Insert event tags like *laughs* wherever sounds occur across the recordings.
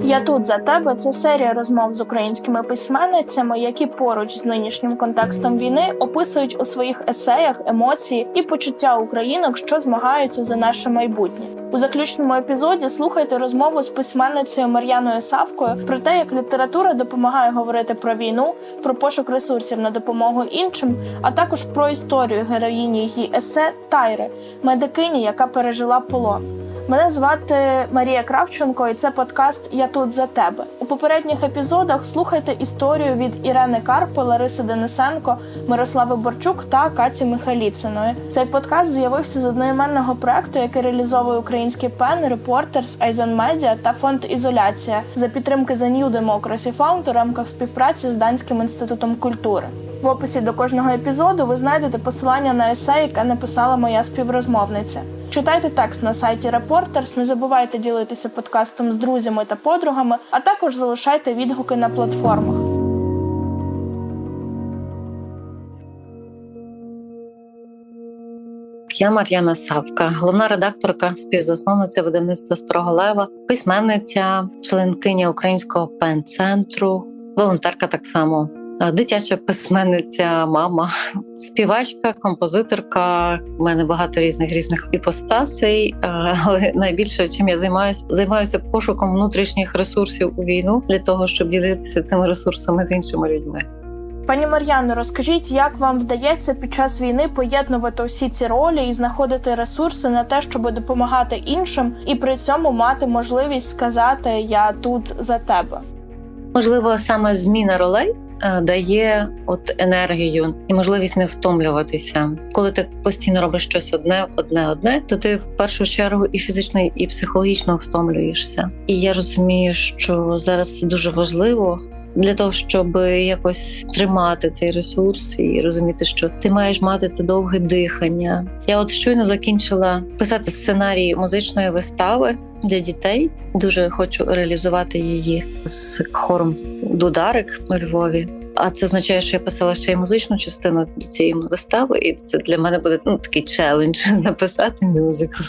Я тут за тебе це серія розмов з українськими письменницями, які поруч з нинішнім контекстом війни описують у своїх есеях емоції і почуття українок, що змагаються за наше майбутнє. У заключному епізоді слухайте розмову з письменницею Мар'яною Савкою про те, як література допомагає говорити про війну, про пошук ресурсів на допомогу іншим, а також про історію героїні її есе Тайри, медикині, яка пережила полон. Мене звати Марія Кравченко, і це подкаст Я тут за тебе. У попередніх епізодах слухайте історію від Ірени Карпи, Лариси Денисенко, Мирослави Борчук та Каті Михайліциної. Цей подкаст з'явився з одноіменного проекту, який реалізовує український пен, Reporters, Айзон Медіа та фонд Ізоляція за підтримки The New Democracy Fund у рамках співпраці з Данським інститутом культури. В описі до кожного епізоду ви знайдете посилання на есе, яке написала моя співрозмовниця. Читайте текст на сайті Reporters, не забувайте ділитися подкастом з друзями та подругами, а також залишайте відгуки на платформах. Я Мар'яна Савка, головна редакторка, співзасновниця видавництва Строго Лева, письменниця, членкиня українського пен-центру, волонтерка так само, дитяча письменниця, мама, співачка, композиторка. У мене багато різних різних іпостасей. е, Але найбільше чим я займаюся, займаюся пошуком внутрішніх ресурсів у війну для того, щоб ділитися цими ресурсами з іншими людьми. Пані Мар'яно, розкажіть, як вам вдається під час війни поєднувати усі ці ролі і знаходити ресурси на те, щоб допомагати іншим, і при цьому мати можливість сказати Я тут за тебе. Можливо, саме зміна ролей е, дає от енергію і можливість не втомлюватися. Коли ти постійно робиш щось одне, одне, одне, то ти в першу чергу і фізично, і психологічно втомлюєшся. І я розумію, що зараз це дуже важливо. Для того щоб якось тримати цей ресурс і розуміти, що ти маєш мати це довге дихання. Я от щойно закінчила писати сценарій музичної вистави для дітей. Дуже хочу реалізувати її з хором Дударик у Львові. А це означає, що я писала ще й музичну частину до цієї вистави, і це для мене буде ну такий челендж *laughs* написати мюзикл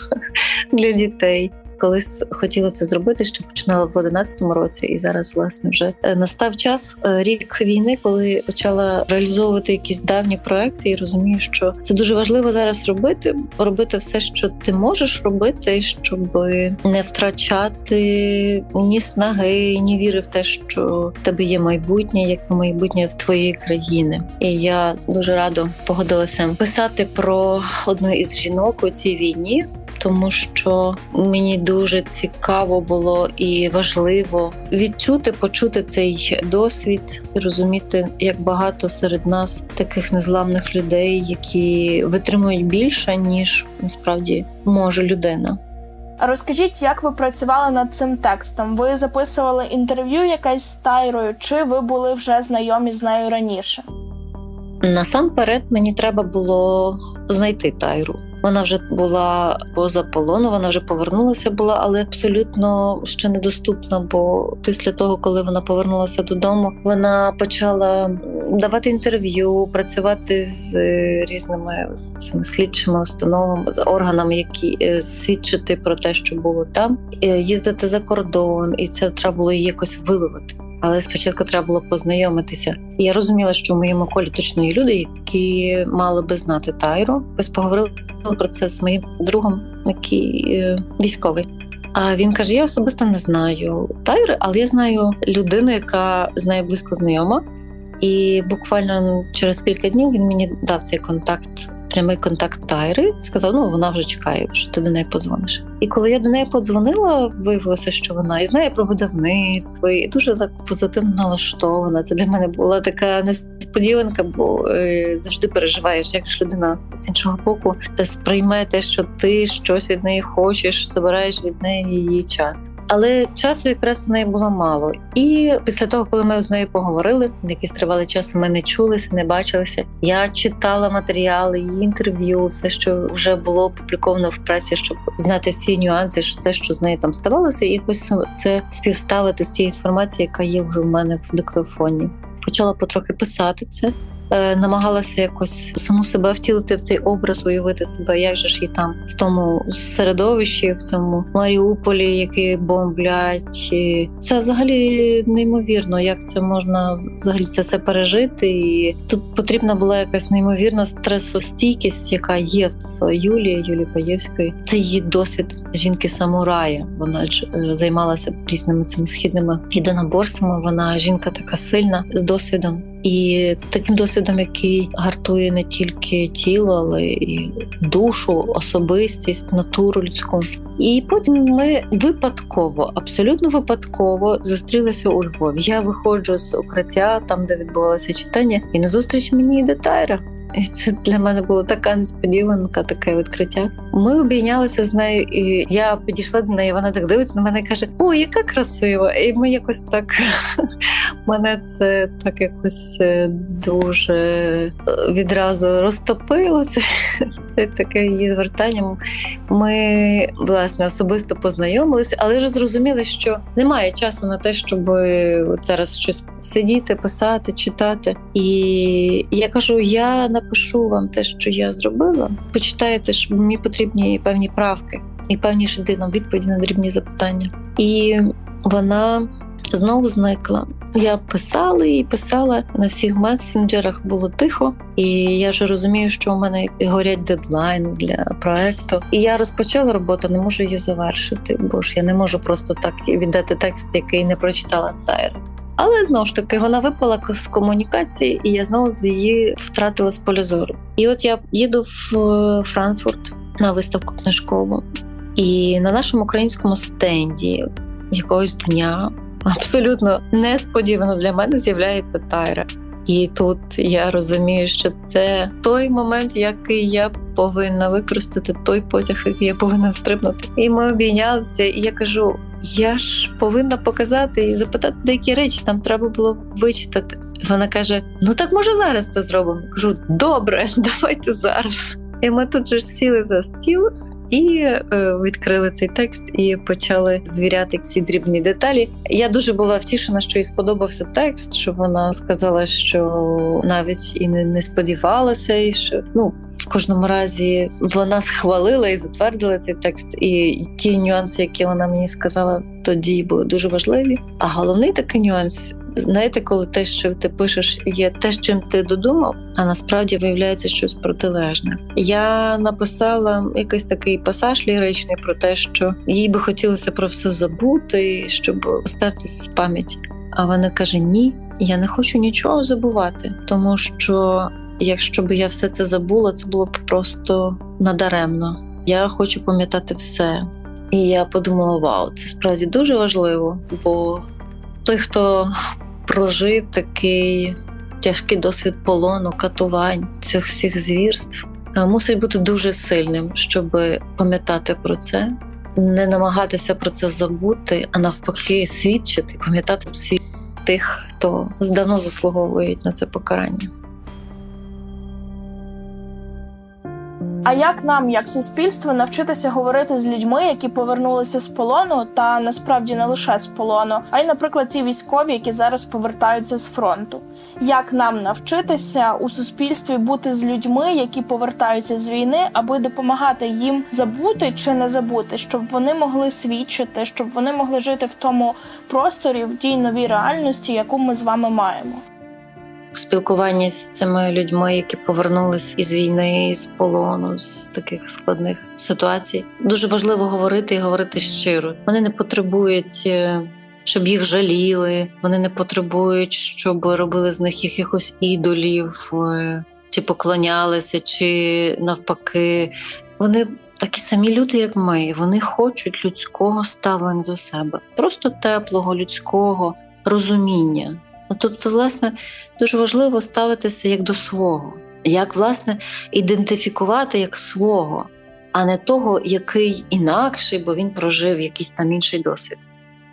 для дітей. Колись хотіла це зробити, ще починала в 11-му році, і зараз власне вже е, настав час е, рік війни, коли почала реалізовувати якісь давні проекти, і розумію, що це дуже важливо зараз робити, робити все, що ти можеш робити, щоб не втрачати ні снаги, ні віри в те, що в тебе є майбутнє, як майбутнє в твоєї країни. І я дуже радо погодилася писати про одну із жінок у цій війні тому що мені дуже цікаво було і важливо відчути, почути цей досвід, розуміти, як багато серед нас таких незламних людей, які витримують більше ніж насправді може людина. Розкажіть, як ви працювали над цим текстом? Ви записували інтерв'ю якесь з Тайрою, чи ви були вже знайомі з нею раніше? Насамперед мені треба було знайти Тайру. Вона вже була поза полону, вона вже повернулася була, але абсолютно ще недоступна. Бо після того, коли вона повернулася додому, вона почала давати інтерв'ю, працювати з е, різними цими слідчими установами, з органами, які е, свідчити про те, що було там, е, їздити за кордон, і це треба було її якось виловити. Але спочатку треба було познайомитися. І я розуміла, що в моєму колі точно є люди, які мали би знати Тайру. Ось поговорили про це з моїм другом, який е, військовий. А він каже: Я особисто не знаю Тайри, але я знаю людину, яка з нею близько знайома. І буквально через кілька днів він мені дав цей контакт, прямий контакт Тайри. Сказав: ну вона вже чекає, що ти до неї подзвониш. І коли я до неї подзвонила, виявилося, що вона і знає про видавництво, і дуже так позитивно налаштована. Це для мене була така несподіванка, бо е, завжди переживаєш, як людина з іншого боку сприйме те, що ти щось від неї хочеш, забираєш від неї її час. Але часу якраз у неї було мало. І після того, коли ми з нею поговорили, якийсь тривалий час ми не чулися, не бачилися. Я читала матеріали, її інтерв'ю, все, що вже було опубліковано в пресі, щоб знати всі нюанси, що те, що з нею там ставалося, і якось це співставити з тією інформацією, яка є вже в мене в диктофоні. Почала потрохи писати це. Е, намагалася якось саму себе втілити в цей образ, уявити себе, як же ж їй там в тому середовищі, в цьому Маріуполі, який бомблять. І Це взагалі неймовірно, як це можна взагалі це все пережити. І тут потрібна була якась неймовірна стресостійкість, яка є в Юлії, Юлії Паєвської. Це її досвід жінки самурая. Вона ж е, займалася різними цими східними єдиноборствами. Вона жінка така сильна з досвідом. І таким досвідом, який гартує не тільки тіло, але і душу, особистість, натуру людську. І потім ми випадково, абсолютно випадково зустрілися у Львові. Я виходжу з укриття, там де відбувалося читання, і назустріч мені йде Тайра. І це для мене була така несподіванка, таке відкриття. Ми обійнялися з нею, і я підійшла до неї. Вона так дивиться на мене і каже: О, яка красива! І ми якось так *laughs* мене це так якось е, дуже е, відразу розтопило. Це, це таке її звертання. Ми власне особисто познайомилися, але ж зрозуміли, що немає часу на те, щоб зараз щось сидіти, писати, читати. І я кажу: я напишу вам те, що я зробила. Почитаєте, що мені потрібні певні правки і певні шади нам відповіді на дрібні запитання. І вона знову зникла. Я писала і писала на всіх месенджерах було тихо, і я вже розумію, що у мене горять дедлайни для проекту. І я розпочала роботу, не можу її завершити, бо ж я не можу просто так віддати текст, який не прочитала Тайра. Але знову ж таки вона випала з комунікації, і я знову з її втратила з поля зору. І от я їду в е, Франкфурт на виставку книжкову, і на нашому українському стенді якогось дня абсолютно несподівано для мене з'являється Тайра. І тут я розумію, що це той момент, який я повинна використати, той потяг, який я повинна стрибнути. І ми обійнялися, і я кажу: я ж повинна показати і запитати деякі речі, там треба було вичитати. Вона каже: Ну так може зараз це зробимо. Кажу, добре, *laughs* давайте зараз. І ми тут же сіли за стіл. І е, відкрили цей текст і почали звіряти ці дрібні деталі. Я дуже була втішена, що їй сподобався текст. Що вона сказала, що навіть і не, не сподівалася, і що ну в кожному разі вона схвалила і затвердила цей текст. І ті нюанси, які вона мені сказала, тоді були дуже важливі. А головний такий нюанс. Знаєте, коли те, що ти пишеш, є те, чим ти додумав, а насправді виявляється щось протилежне. Я написала якийсь такий пасаж ліричний про те, що їй би хотілося про все забути, щоб стартись з пам'яті. А вона каже: Ні, я не хочу нічого забувати, тому що якщо б я все це забула, це було б просто надаремно. Я хочу пам'ятати все. І я подумала: вау, це справді дуже важливо, бо той, хто прожив такий тяжкий досвід полону, катувань, цих всіх звірств, е, мусить бути дуже сильним, щоб пам'ятати про це, не намагатися про це забути, а навпаки, свідчити, пам'ятати всіх тих, хто здавно заслуговують на це покарання. А як нам, як суспільство, навчитися говорити з людьми, які повернулися з полону, та насправді не лише з полону, а й, наприклад, ті військові, які зараз повертаються з фронту? Як нам навчитися у суспільстві бути з людьми, які повертаються з війни, аби допомагати їм забути чи не забути, щоб вони могли свідчити, щоб вони могли жити в тому просторі, в тій новій реальності, яку ми з вами маємо? В спілкуванні з цими людьми, які повернулись із війни, з полону, з таких складних ситуацій. Дуже важливо говорити і говорити щиро. Вони не потребують. е, Щоб їх жаліли, вони не потребують, щоб робили з них якихось ідолів, е, чи поклонялися, чи навпаки. Вони такі самі люди, як ми. Вони хочуть людського ставлення до себе, просто теплого, людського розуміння. Ну, тобто, власне, дуже важливо ставитися як до свого, як власне ідентифікувати як свого, а не того, який інакший, бо він прожив якийсь там інший досвід.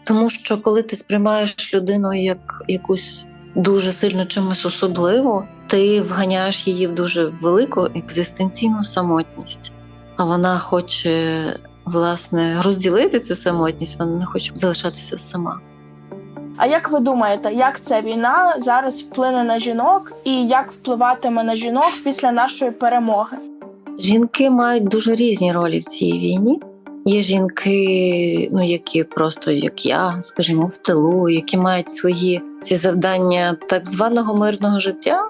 Тому що коли ти сприймаєш людину як якусь дуже сильно чимось особливо, ти вганяєш її в дуже велику екзистенційну самотність, а вона хоче власне розділити цю самотність, вона не хоче залишатися сама. А як ви думаєте, як ця війна зараз вплине на жінок і як впливатиме на жінок після нашої перемоги? Жінки мають дуже різні ролі в цій війні. Є жінки, ну які просто як я, скажімо, в тилу, які мають свої ці завдання так званого мирного життя,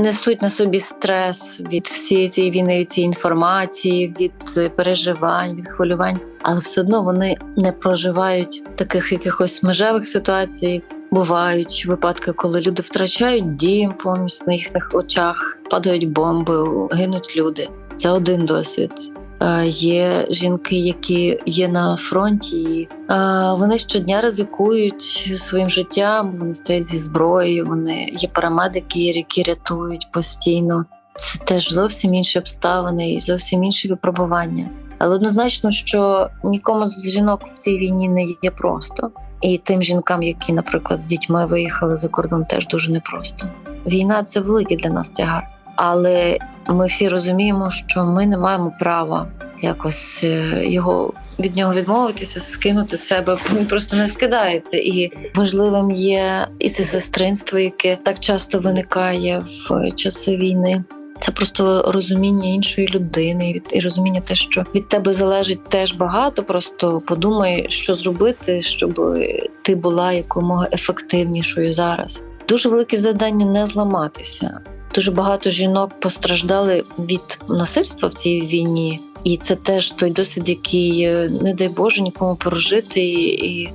несуть на собі стрес від всієї цієї війни, цієї інформації, від е, переживань, від хвилювань, але все одно вони не проживають таких якихось межевих ситуацій. Бувають випадки, коли люди втрачають дім повністю на їхніх очах, падають бомби, гинуть люди. Це один досвід. Е, Є жінки, які є на фронті, і е, вони щодня ризикують своїм життям. Вони стоять зі зброєю. Вони є парамедики, які рятують постійно. Це теж зовсім інші обставини і зовсім інші випробування. Але однозначно, що нікому з жінок в цій війні не є просто. І тим жінкам, які, наприклад, з дітьми виїхали за кордон, теж дуже непросто. Війна це великий для нас тягар. Але ми всі розуміємо, що ми не маємо права якось е, його від нього відмовитися, скинути з себе. Він просто не скидається. І важливим є і це сестринство, яке так часто виникає в часи війни. Це просто розуміння іншої людини, від і розуміння те, що від тебе залежить теж багато. Просто подумай, що зробити, щоб ти була якомога ефективнішою зараз. Дуже велике завдання не зламатися. Дуже багато жінок постраждали від насильства в цій війні, і це теж той досвід, який е, не дай Боже нікому прожити. І, і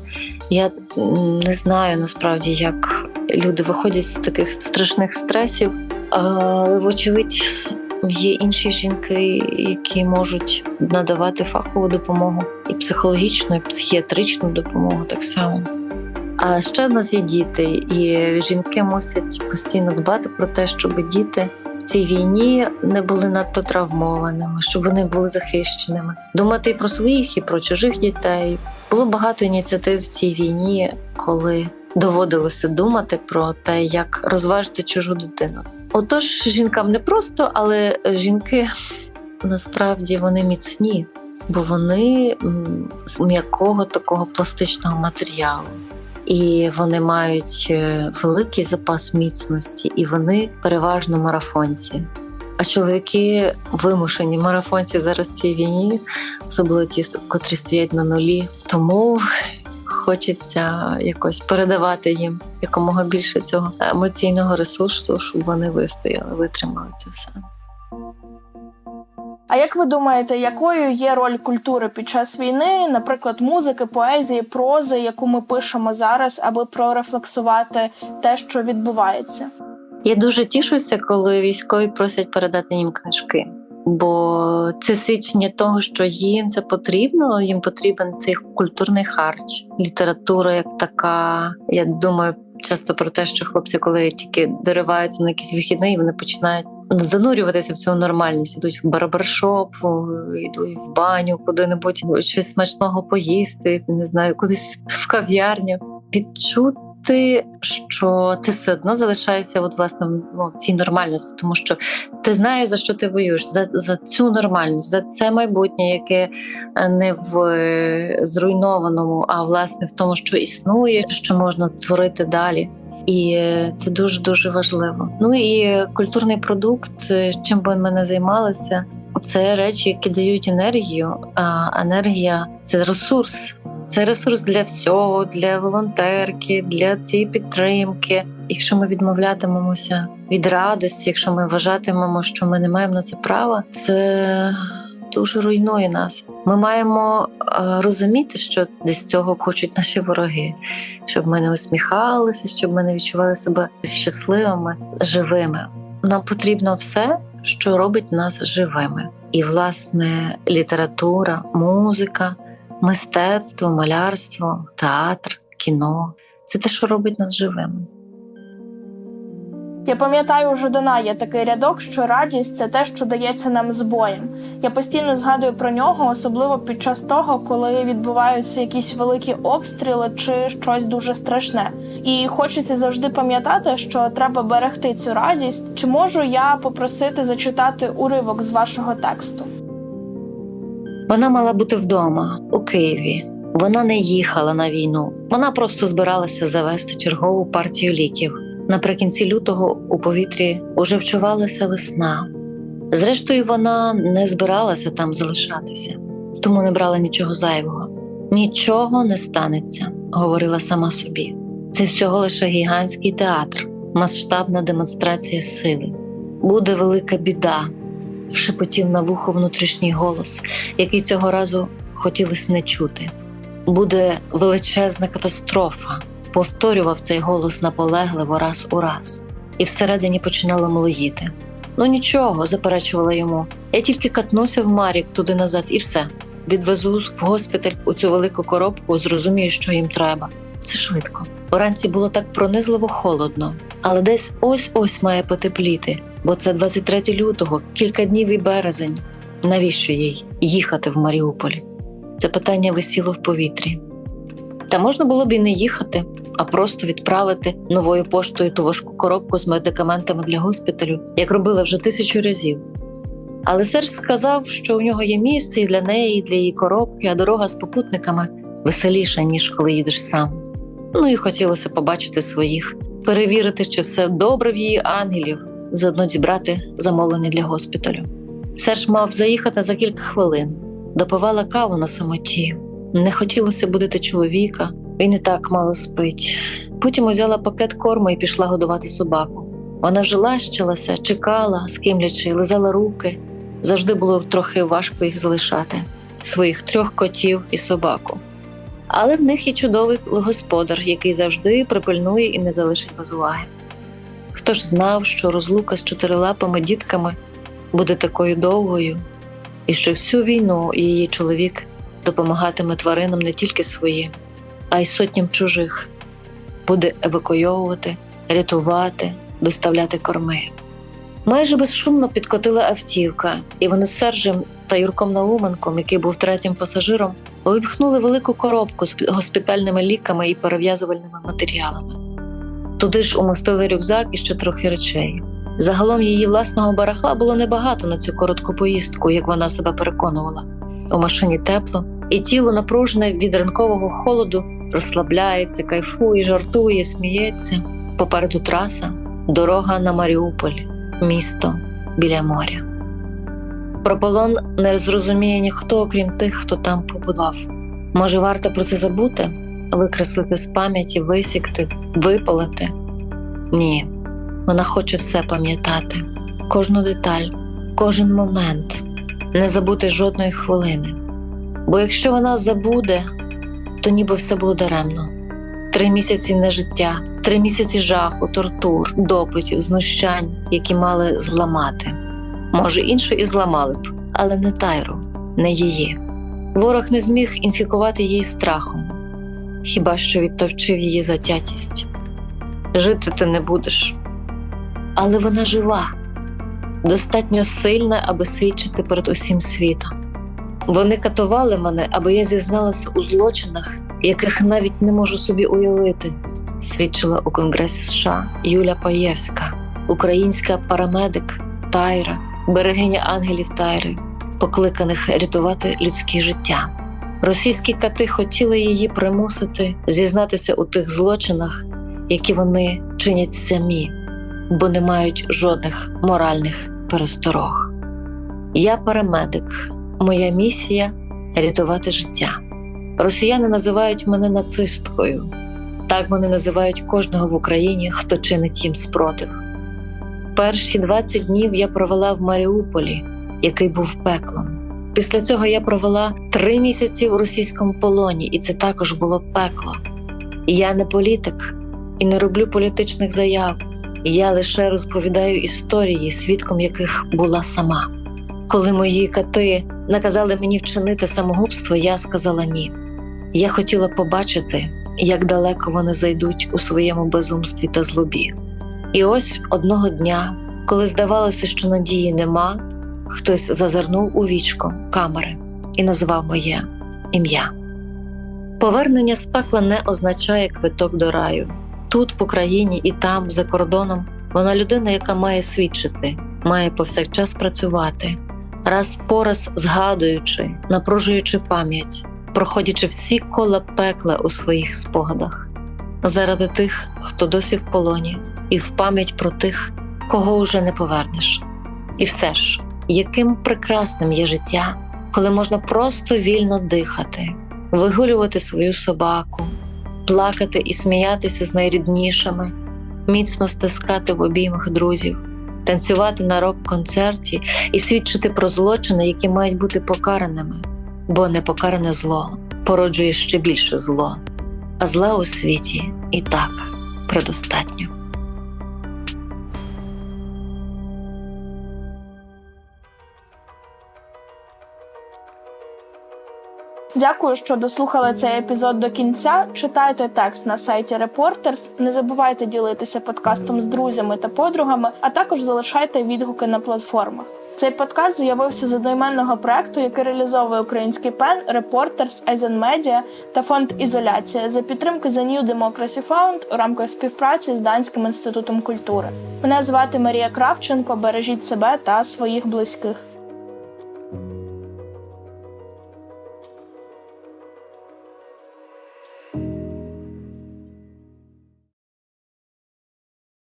я не знаю насправді, як люди виходять з таких страшних стресів, але вочевидь є інші жінки, які можуть надавати фахову допомогу і психологічну, і психіатричну допомогу так само. А ще в нас є діти, і жінки мусять постійно дбати про те, щоб діти в цій війні не були надто травмованими, щоб вони були захищеними. Думати і про своїх, і про чужих дітей. Було багато ініціатив в цій війні, коли доводилося думати про те, як розважити чужу дитину. Отож, жінкам не просто, але жінки насправді вони міцні, бо вони з м'якого такого пластичного матеріалу і вони мають е, великий запас міцності, і вони переважно марафонці. А чоловіки вимушені марафонці зараз в цій війні, особливо ті, котрі стоять на нулі. Тому хочеться якось передавати їм якомога більше цього емоційного ресурсу, щоб вони вистояли, витримали це все. А як ви думаєте, якою є роль культури під час війни, наприклад, музики, поезії, прози, яку ми пишемо зараз, аби прорефлексувати те, що відбувається? Я дуже тішуся, коли військові просять передати їм книжки. Бо це свідчення того, що їм це потрібно, їм потрібен цей культурний харч, література як така. Я думаю часто про те, що хлопці, коли тільки дориваються на якісь вихідний, вони починають занурюватися в цю нормальність, ідуть в барбершоп, йдуть в баню, куди-небудь щось смачного поїсти, не знаю, кудись в кав'ярню. Відчути, що ти все одно залишаєшся от, власне ну, в цій нормальності, тому що ти знаєш, за що ти воюєш, за, за цю нормальність, за це майбутнє, яке не в е, зруйнованому, а власне в тому, що існує, що можна творити далі. І це дуже дуже важливо. Ну і культурний продукт, е, чим би ми не займалися, це речі, які дають енергію. А енергія це ресурс. Це ресурс для всього, для волонтерки, для цієї підтримки. Якщо ми відмовлятимемося від радості, якщо ми вважатимемо, що ми не маємо на це права, це дуже руйнує нас. Ми маємо розуміти, що десь цього хочуть наші вороги, щоб ми не усміхалися, щоб ми не відчували себе щасливими, живими. Нам потрібно все, що робить нас живими. І, власне, література, музика, мистецтво, малярство, театр, кіно це те, що робить нас живими. Я пам'ятаю, у Жодана є такий рядок, що радість це те, що дається нам з боєм. Я постійно згадую про нього, особливо під час того, коли відбуваються якісь великі обстріли чи щось дуже страшне. І хочеться завжди пам'ятати, що треба берегти цю радість. Чи можу я попросити зачитати уривок з вашого тексту? Вона мала бути вдома у Києві. Вона не їхала на війну, вона просто збиралася завести чергову партію ліків. Наприкінці лютого у повітрі уже вчувалася весна. Зрештою, вона не збиралася там залишатися, тому не брала нічого зайвого. Нічого не станеться, говорила сама собі. Це всього лише гігантський театр, масштабна демонстрація сили. Буде велика біда, шепотів на вухо внутрішній голос, який цього разу хотілося не чути. Буде величезна катастрофа, повторював цей голос наполегливо раз у раз, і всередині починало млоїти. Ну нічого, заперечувала йому. Я тільки катнуся в Марік туди назад, і все. Відвезу в госпіталь у цю велику коробку, зрозумію, що їм треба. Це швидко. Вранці було так пронизливо холодно, але десь ось ось має потепліти, бо це 23 лютого, кілька днів і березень. Навіщо їй їхати в Маріуполі? Це питання висіло в повітрі. Та можна було б і не їхати, а просто відправити новою поштою ту важку коробку з медикаментами для госпіталю, як робила вже тисячу разів. Але Серж сказав, що у нього є місце і для неї, і для її коробки, а дорога з попутниками веселіша, ніж коли їдеш сам. Ну і хотілося побачити своїх, перевірити, чи все добре в її ангелів, заодно зібрати замовлення для госпіталю. Серж мав заїхати за кілька хвилин, допивала каву на самоті. Не хотілося будити чоловіка, він і так мало спить. Потім узяла пакет корму і пішла годувати собаку. Вона вже лащилася, чекала, скимлячи, лизала руки. Завжди було трохи важко їх залишати своїх трьох котів і собаку. Але в них є чудовий господар, який завжди припильнує і не залишить без уваги. Хто ж знав, що розлука з чотирилапими дітками буде такою довгою, і що всю війну її чоловік допомагатиме тваринам не тільки своїм, а й сотням чужих, буде евакуйовувати, рятувати, доставляти корми. Майже безшумно підкотила автівка, і вони з Сержем та Юрком Науменком, який був третім пасажиром, випхнули велику коробку з госпітальними ліками і перев'язувальними матеріалами. Туди ж умостили рюкзак і ще трохи речей. Загалом її власного барахла було небагато на цю коротку поїздку, як вона себе переконувала. У машині тепло, і тіло напружене від ранкового холоду розслабляється, кайфує, жартує, сміється. Попереду траса, дорога на Маріуполь, місто біля моря. Про полон не зрозуміє ніхто, окрім тих, хто там побудував. Може, варто про це забути, викреслити з пам'яті, висікти, випалити? Ні, вона хоче все пам'ятати, кожну деталь, кожен момент, не забути жодної хвилини. Бо якщо вона забуде, то ніби все було даремно. Три місяці нежиття, три місяці жаху, тортур, допитів, знущань, які мали зламати. Може, іншу і зламали б, але не тайру, не її. Ворог не зміг інфікувати її страхом, хіба що відтовчив її затятість. Жити ти не будеш. Але вона жива, достатньо сильна, аби свідчити перед усім світом. Вони катували мене, аби я зізналася у злочинах, яких навіть не можу собі уявити, свідчила у Конгресі США Юля Паєвська, українська парамедик Тайра, берегиня ангелів Тайри, покликаних рятувати людське життя. Російські кати хотіли її примусити зізнатися у тих злочинах, які вони чинять самі, бо не мають жодних моральних пересторог. Я парамедик. Моя місія рятувати життя. Росіяни називають мене нацисткою. Так вони називають кожного в Україні, хто чинить їм спротив. Перші 20 днів я провела в Маріуполі, який був пеклом. Після цього я провела три місяці в російському полоні, і це також було пекло. Я не політик і не роблю політичних заяв. Я лише розповідаю історії, свідком яких була сама. Коли мої кати наказали мені вчинити самогубство, я сказала ні. Я хотіла побачити, як далеко вони зайдуть у своєму безумстві та злобі. І ось одного дня, коли здавалося, що надії нема, хтось зазирнув у вічко камери і назвав моє ім'я. Повернення з пекла не означає квиток до раю. Тут, в Україні і там, за кордоном, вона людина, яка має свідчити, має повсякчас працювати раз по раз згадуючи, напружуючи пам'ять проходячи всі кола пекла у своїх спогадах, заради тих, хто досі в полоні, і в пам'ять про тих, кого уже не повернеш. І все ж, яким прекрасним є життя, коли можна просто вільно дихати, вигулювати свою собаку, плакати і сміятися з найріднішими, міцно стискати в обіймах друзів, танцювати на рок-концерті і свідчити про злочини, які мають бути покараними, бо непокаране зло породжує ще більше зло, а зла у світі і так предостатньо. Дякую, що дослухали цей епізод до кінця. Читайте текст на сайті Reporters. Не забувайте ділитися подкастом з друзями та подругами, а також залишайте відгуки на платформах. Цей подкаст з'явився з одноіменного проекту, який реалізовує український пен Reporters Asian Media та фонд Ізоляція за підтримки The New Democracy Fund у рамках співпраці з Данським інститутом культури. Мене звати Марія Кравченко. Бережіть себе та своїх близьких.